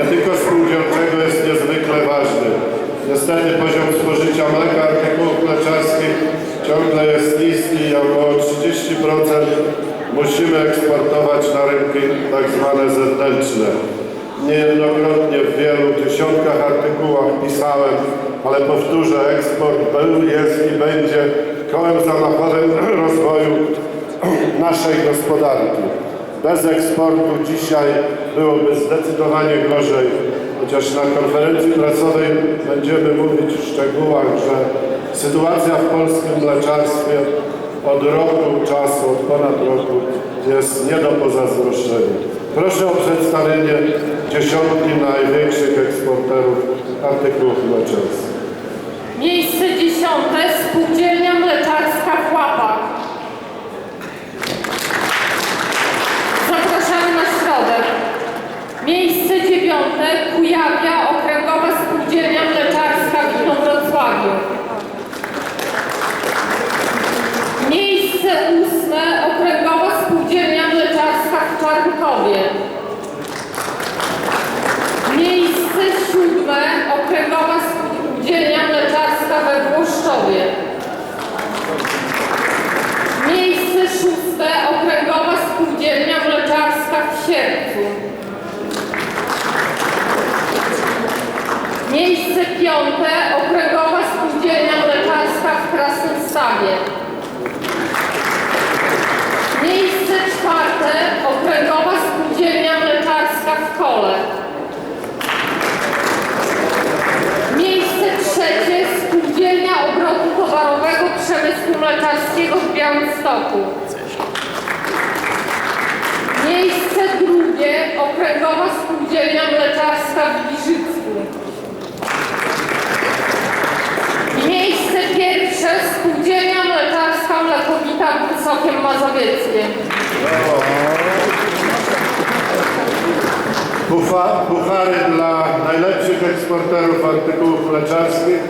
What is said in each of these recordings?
nie tylko spółdzielczego jest niezwykle ważny. Niestety poziom spożycia mleka artykułów mleczarskich ciągle jest niski i około 30% musimy eksportować na rynki tak zwane zewnętrzne. Niejednokrotnie w wielu tysiącach artykułach pisałem, ale powtórzę, eksport był, jest i będzie kołem zamachowym rozwoju naszej gospodarki. Bez eksportu dzisiaj byłoby zdecydowanie gorzej, chociaż na konferencji prasowej będziemy mówić w szczegółach, że sytuacja w polskim mleczarstwie od roku czasu, od ponad roku jest nie do pozazdroszczenia. Proszę o przedstawienie dziesiątki największych eksporterów artykułów mleczarskich. Miejsce dziesiąte Spółdzielnia Mleczarska w Łapach. Zapraszamy na środek. Miejsce dziewiąte Kujawia Okręgowa Spółdzielnia Mleczarska w Inowrocławiu. Miejsce ósme Okręgowa Spółdzielnia Mleczarska w Czarnkowie. Miejsce siódme Okręgowa Spółdzielnia Mleczarska we Włoszczowie. Miejsce szóste Okręgowa Spółdzielnia Mleczarska w Sierpcu. Miejsce piąte Okręgowa Spółdzielnia Mleczarska w Krasnym Stawie. Miejsce czwarte Okręgowa Spółdzielnia Mleczarska w Kole. Miejsce trzecie Spółdzielnia Obrotu Towarowego Przemysłu Mleczarskiego w Białymstoku. Miejsce drugie Okręgowa Spółdzielnia Mleczarska w Giżycku. I miejsce pierwsze Spółdzielnia Mleczarska Mlekowita w Wysokiem Mazowieckiem. Pufa- Puchary dla najlepszych eksporterów artykułów mleczarskich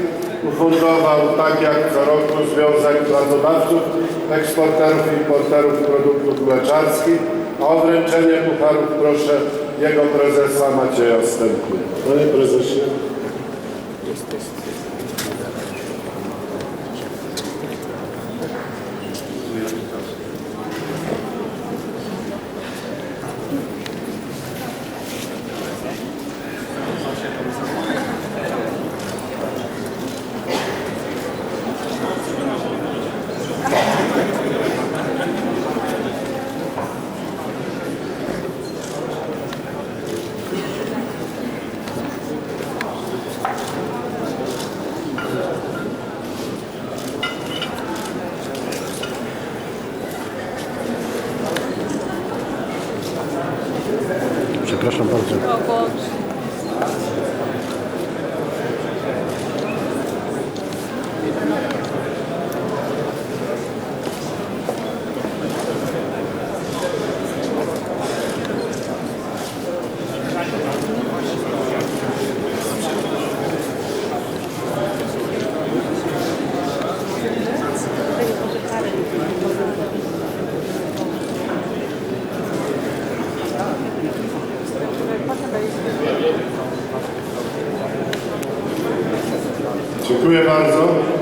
ufundował tak jak co roku Związek Pracodawców Eksporterów i Importerów Produktów Mleczarskich. A o wręczenie pucharów proszę jego prezesa Macieja Stępnia. Panie prezesie. Przepraszam bardzo. Dziękuję bardzo.